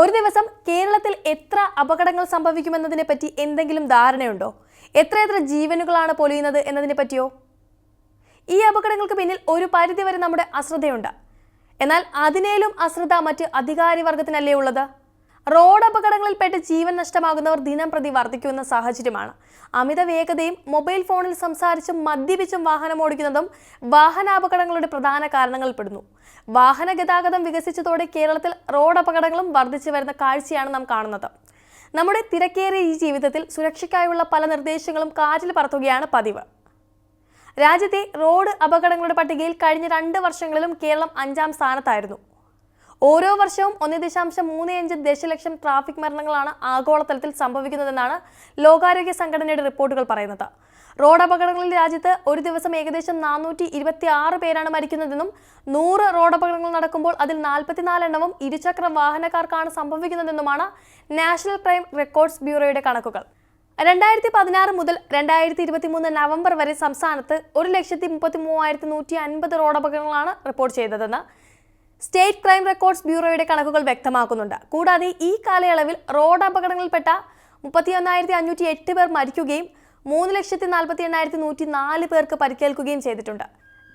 ഒരു ദിവസം കേരളത്തിൽ എത്ര അപകടങ്ങൾ സംഭവിക്കുമെന്നതിനെ പറ്റി എന്തെങ്കിലും ധാരണയുണ്ടോ? എത്രയെത്ര ജീവനുകളാണ് പൊലിയുന്നത് എന്നതിനെ പറ്റിയോ? ഈ അപകടങ്ങൾക്ക് പിന്നിൽ ഒരു പരിധിവരെ നമ്മുടെ അശ്രദ്ധയുണ്ട്. എന്നാൽ അതിനേലും അശ്രദ്ധ മറ്റ് അധികാരി വർഗത്തിനല്ലേ ഉള്ളത്? റോഡ് അപകടങ്ങളിൽപ്പെട്ട് ജീവൻ നഷ്ടമാകുന്നവർ ദിനം പ്രതി വർദ്ധിക്കുന്ന സാഹചര്യമാണ്. അമിത വേഗതയും മൊബൈൽ ഫോണിൽ സംസാരിച്ചും മദ്യപിച്ചും വാഹനം ഓടിക്കുന്നതും വാഹനാപകടങ്ങളുടെ പ്രധാന കാരണങ്ങളിൽപ്പെടുന്നു. വാഹന ഗതാഗതം വികസിച്ചതോടെ കേരളത്തിൽ റോഡ് അപകടങ്ങളും വർദ്ധിച്ചു വരുന്ന കാഴ്ചയാണ് നാം കാണുന്നത്. നമ്മുടെ തിരക്കേറിയ ഈ ജീവിതത്തിൽ സുരക്ഷയ്ക്കായുള്ള പല നിർദ്ദേശങ്ങളും കാറ്റിൽ പറത്തുകയാണ് പതിവ്. രാജ്യത്തെ റോഡ് അപകടങ്ങളുടെ പട്ടികയിൽ കഴിഞ്ഞ രണ്ട് വർഷങ്ങളിലും കേരളം അഞ്ചാം സ്ഥാനത്തായിരുന്നു. ഓരോ വർഷവും ഒന്ന് ദശാംശം മൂന്ന് അഞ്ച് ദശലക്ഷം ട്രാഫിക് മരണങ്ങളാണ് ആഗോളതലത്തിൽ സംഭവിക്കുന്നതെന്നാണ് ലോകാരോഗ്യ സംഘടനയുടെ റിപ്പോർട്ടുകൾ പറയുന്നത്. റോഡ് അപകടങ്ങളിൽ രാജ്യത്ത് ഒരു ദിവസം ഏകദേശം നാനൂറ്റി ഇരുപത്തി ആറ് പേരാണ് മരിക്കുന്നതെന്നും നൂറ് റോഡ് അപകടങ്ങൾ നടക്കുമ്പോൾ അതിൽ നാൽപ്പത്തിനാല് എണ്ണവും ഇരുചക്ര വാഹനക്കാർക്കാണ് സംഭവിക്കുന്നതെന്നുമാണ് നാഷണൽ ക്രൈം റെക്കോർഡ്സ് ബ്യൂറോയുടെ കണക്കുകൾ. രണ്ടായിരത്തി പതിനാറ് മുതൽ രണ്ടായിരത്തി ഇരുപത്തി മൂന്ന് നവംബർ വരെ സംസ്ഥാനത്ത് ഒരു ലക്ഷത്തി മുപ്പത്തി മൂവായിരത്തി നൂറ്റി അൻപത് റോഡ് അപകടങ്ങളാണ് റിപ്പോർട്ട് ചെയ്തതെന്ന് സ്റ്റേറ്റ് ക്രൈം റെക്കോർഡ്സ് ബ്യൂറോയുടെ കണക്കുകൾ വ്യക്തമാക്കുന്നുണ്ട്. കൂടാതെ ഈ കാലയളവിൽ റോഡ് അപകടങ്ങളിൽപ്പെട്ട മുപ്പത്തി ഒന്നായിരത്തി അഞ്ഞൂറ്റി എട്ട് പേർ മരിക്കുകയും മൂന്ന് ലക്ഷത്തി നാൽപ്പത്തി എണ്ണായിരത്തി നൂറ്റി നാല് പേർക്ക് പരിക്കേൽക്കുകയും ചെയ്തിട്ടുണ്ട്.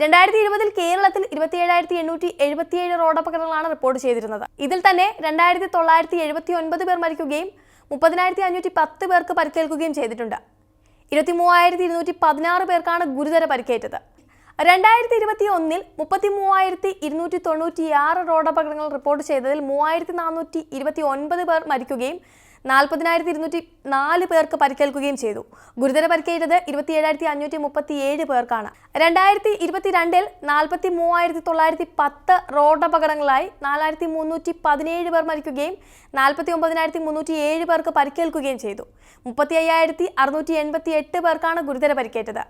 രണ്ടായിരത്തി ഇരുപതിൽ കേരളത്തിൽ ഇരുപത്തിയേഴായിരത്തി എണ്ണൂറ്റി എഴുപത്തിയേഴ് റോഡ് അപകടങ്ങളാണ് റിപ്പോർട്ട് ചെയ്തിരുന്നത്. ഇതിൽ തന്നെ രണ്ടായിരത്തി തൊള്ളായിരത്തി എഴുപത്തി ഒൻപത് പേർ മരിക്കുകയും മുപ്പതിനായിരത്തി അഞ്ഞൂറ്റി പത്ത് പേർക്ക് പരിക്കേൽക്കുകയും ചെയ്തിട്ടുണ്ട്. ഇരുപത്തി മൂവായിരത്തി ഇരുന്നൂറ്റി പതിനാറ് പേർക്കാണ് ഗുരുതര പരിക്കേറ്റത്. രണ്ടായിരത്തി ഇരുപത്തി ഒന്നിൽ മുപ്പത്തി മൂവായിരത്തി ഇരുന്നൂറ്റി തൊണ്ണൂറ്റി ആറ് റോഡ് അപകടങ്ങൾ റിപ്പോർട്ട് ചെയ്തതിൽ മൂവായിരത്തി നാനൂറ്റി ഇരുപത്തി ഒൻപത് പേർ മരിക്കുകയും നാൽപ്പതിനായിരത്തി ഇരുന്നൂറ്റി നാല് പേർക്ക് പരിക്കേൽക്കുകയും ചെയ്തു. ഗുരുതര പരിക്കേറ്റത് ഇരുപത്തിയേഴായിരത്തി അഞ്ഞൂറ്റി മുപ്പത്തി ഏഴ് പേർക്കാണ്. രണ്ടായിരത്തി ഇരുപത്തിരണ്ടിൽ നാൽപ്പത്തി മൂവായിരത്തി തൊള്ളായിരത്തി പത്ത് റോഡ് അപകടങ്ങളായി നാലായിരത്തി മുന്നൂറ്റി പതിനേഴ് പേർ മരിക്കുകയും നാൽപ്പത്തി ഒമ്പതിനായിരത്തി മുന്നൂറ്റി ഏഴ് പേർക്ക് പരിക്കേൽക്കുകയും ചെയ്തു. മുപ്പത്തി അയ്യായിരത്തി അറുന്നൂറ്റി എൺപത്തി എട്ട് പേർക്കാണ് ഗുരുതര പരിക്കേറ്റത്.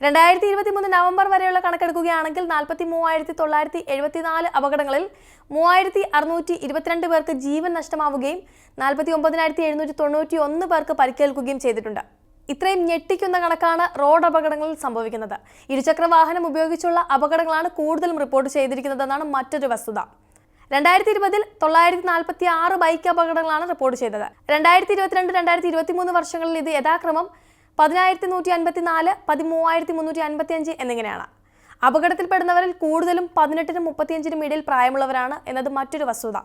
രണ്ടായിരത്തി ഇരുപത്തി മൂന്ന് നവംബർ വരെയുള്ള കണക്കെടുക്കുകയാണെങ്കിൽ നാൽപ്പത്തി മൂവായിരത്തി തൊള്ളായിരത്തി എഴുപത്തിനാല് അപകടങ്ങളിൽ മൂവായിരത്തി അറുന്നൂറ്റി ഇരുപത്തിരണ്ട് പേർക്ക് ജീവൻ നഷ്ടമാവുകയും നാൽപ്പത്തി ഒമ്പതിനായിരത്തി എഴുന്നൂറ്റി തൊണ്ണൂറ്റി ഒന്ന് പേർക്ക് പരിക്കേൽക്കുകയും ചെയ്തിട്ടുണ്ട്. ഇത്രയും ഞെട്ടിക്കുന്ന കണക്കാണ് റോഡ് അപകടങ്ങളിൽ സംഭവിക്കുന്നത്. ഇരുചക്ര വാഹനം ഉപയോഗിച്ചുള്ള അപകടങ്ങളാണ് കൂടുതലും റിപ്പോർട്ട് ചെയ്തിരിക്കുന്നതെന്നാണ് മറ്റൊരു വസ്തുത. രണ്ടായിരത്തി ഇരുപതിൽ തൊള്ളായിരത്തി നാൽപ്പത്തി ആറ് ബൈക്ക് അപകടങ്ങളാണ് റിപ്പോർട്ട് ചെയ്തത്. രണ്ടായിരത്തി ഇരുപത്തിരണ്ട് രണ്ടായിരത്തി ഇരുപത്തി മൂന്ന് വർഷങ്ങളിൽ ഇത് യഥാക്രമം പതിനായിരത്തി നൂറ്റി അൻപത്തി നാല് പതിമൂവായിരത്തി മുന്നൂറ്റി അൻപത്തി അഞ്ച് എന്നിങ്ങനെയാണ്. അപകടത്തിൽപ്പെടുന്നവരിൽ കൂടുതലും പതിനെട്ടിനും മുപ്പത്തിയഞ്ചിനും ഇടയിൽ പ്രായമുള്ളവരാണ് എന്നത് മറ്റൊരു വസ്തുത.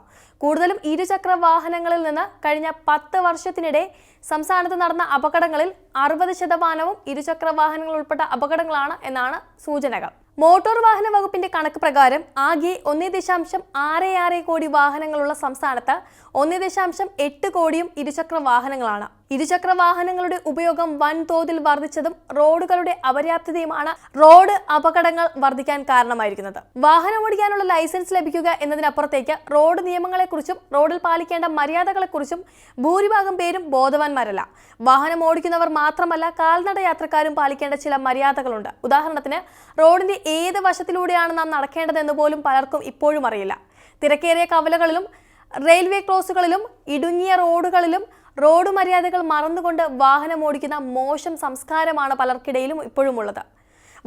കൂടുതലും ഇരുചക്ര വാഹനങ്ങളിൽ നിന്ന് കഴിഞ്ഞ പത്ത് വർഷത്തിനിടെ സംസ്ഥാനത്ത് നടന്ന അപകടങ്ങളിൽ അറുപത് ശതമാനവും ഇരുചക്ര വാഹനങ്ങൾ ഉൾപ്പെട്ട അപകടങ്ങളാണ് എന്നാണ് സൂചനകൾ. മോട്ടോർ വാഹന വകുപ്പിന്റെ കണക്ക് പ്രകാരം ആകെ ഒന്നേ ദശാംശം ആറ് ആറ് കോടി വാഹനങ്ങളുള്ള സംസ്ഥാനത്ത് ഒന്നേ ദശാംശം എട്ട് കോടിയും ഇരുചക്ര വാഹനങ്ങളാണ് ഇരുചക്ര വാഹനങ്ങളുടെ ഉപയോഗം വൻതോതിൽ വർദ്ധിച്ചതും റോഡുകളുടെ അപര്യാപ്തതയുമാണ് റോഡ് അപകടങ്ങൾ വർദ്ധിക്കാൻ കാരണമായിരിക്കുന്നത്. വാഹനം ഓടിക്കാനുള്ള ലൈസൻസ് ലഭിക്കുക എന്നതിനപ്പുറത്തേക്ക് റോഡ് നിയമങ്ങളെക്കുറിച്ചും റോഡിൽ പാലിക്കേണ്ട മര്യാദകളെക്കുറിച്ചും ഭൂരിഭാഗം പേരും ബോധവാന്മാരല്ല. വാഹനം ഓടിക്കുന്നവർ മാത്രമല്ല കാൽനട യാത്രക്കാരും പാലിക്കേണ്ട ചില മര്യാദകളുണ്ട്. ഉദാഹരണത്തിന് റോഡിന്റെ ഏത് വശത്തിലൂടെയാണ് നാം നടക്കേണ്ടതെന്ന് പോലും പലർക്കും ഇപ്പോഴും അറിയില്ല. തിരക്കേറിയ കവലകളിലും റെയിൽവേ ക്രോസുകളിലും ഇടുങ്ങിയ റോഡുകളിലും റോഡ് മര്യാദകൾ മറന്നുകൊണ്ട് വാഹനം ഓടിക്കുന്ന മോശം സംസ്കാരമാണ് പലർക്കിടയിലും ഇപ്പോഴും ഉള്ളത്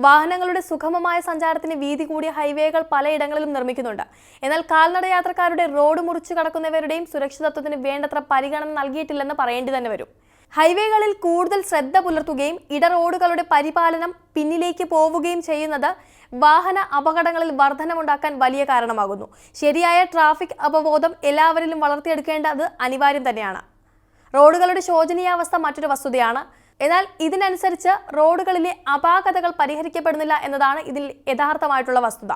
വാഹനങ്ങളുടെ സുഗമമായ സഞ്ചാരത്തിന് വീതി കൂടിയ ഹൈവേകൾ പലയിടങ്ങളിലും നിർമ്മിക്കുന്നുണ്ട്. എന്നാൽ കാൽനട യാത്രക്കാരുടെ റോഡ് മുറിച്ചു കടക്കുന്നവരുടെയും സുരക്ഷിതത്വത്തിന് വേണ്ടത്ര പരിഗണന നൽകിയിട്ടില്ലെന്ന് പറയേണ്ടി തന്നെ വരും. ഹൈവേകളിൽ കൂടുതൽ ശ്രദ്ധ പുലർത്തുകയും ഇട റോഡുകളുടെ പരിപാലനം പിന്നിലേക്ക് പോവുകയും ചെയ്യുന്നത് വാഹന അപകടങ്ങളിൽ വർധനമുണ്ടാക്കാൻ വലിയ കാരണമാകുന്നു. ശരിയായ ട്രാഫിക് അവബോധം എല്ലാവരിലും വളർത്തിയെടുക്കേണ്ടത് അനിവാര്യം തന്നെയാണ്. റോഡുകളുടെ ശോചനീയാവസ്ഥ മറ്റൊരു വസ്തുതയാണ്. എന്നാൽ ഇതിനനുസരിച്ച് റോഡുകളിലെ അപാകതകൾ പരിഹരിക്കപ്പെടുന്നില്ല എന്നതാണ് ഇതിൽ യഥാർത്ഥമായിട്ടുള്ള വസ്തുത.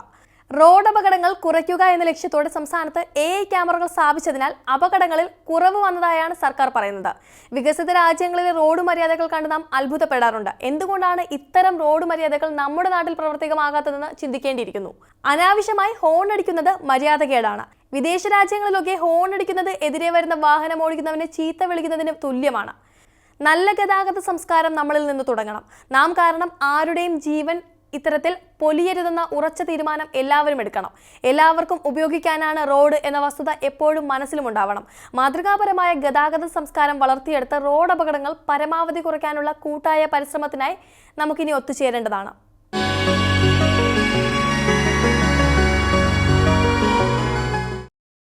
റോഡ് അപകടങ്ങൾ കുറയ്ക്കുക എന്ന ലക്ഷ്യത്തോടെ സംസ്ഥാനത്ത് എ ഐ ക്യാമറകൾ സ്ഥാപിച്ചതിനാൽ അപകടങ്ങളിൽ കുറവ് വന്നതായാണ് സർക്കാർ പറയുന്നത്. വികസിത രാജ്യങ്ങളിലെ റോഡ് മര്യാദകൾ കണ്ട് നാം അത്ഭുതപ്പെടാറുണ്ട്. എന്തുകൊണ്ടാണ് ഇത്തരം റോഡ് മര്യാദകൾ നമ്മുടെ നാട്ടിൽ പ്രവർത്തികമാകാത്തതെന്ന് ചിന്തിക്കേണ്ടിയിരിക്കുന്നു? അനാവശ്യമായി ഹോൺ അടിക്കുന്നത് മര്യാദകേടാണ്. വിദേശ രാജ്യങ്ങളിലൊക്കെ ഹോൺ അടിക്കുന്നത് എതിരെ വരുന്ന വാഹനം ഓടിക്കുന്നവനെ ചീത്ത വിളിക്കുന്നതിന് തുല്യമാണ്. നല്ല ഗതാഗത സംസ്കാരം നമ്മളിൽ നിന്ന് തുടങ്ങണം. നാം കാരണം ആരുടെയും ജീവൻ ഇത്തരത്തിൽ പൊലിയരുതെന്ന ഉറച്ച തീരുമാനം എല്ലാവരും എടുക്കണം. എല്ലാവർക്കും ഉപയോഗിക്കാനാണ് റോഡ് എന്ന വസ്തുത എപ്പോഴും മനസ്സിലുമുണ്ടാവണം മാതൃകാപരമായ ഗതാഗത സംസ്കാരം വളർത്തിയെടുത്ത് റോഡ് അപകടങ്ങൾ പരമാവധി കുറയ്ക്കാനുള്ള കൂട്ടായ പരിശ്രമത്തിനായി നമുക്കിനി ഒത്തുചേരേണ്ടതാണ്.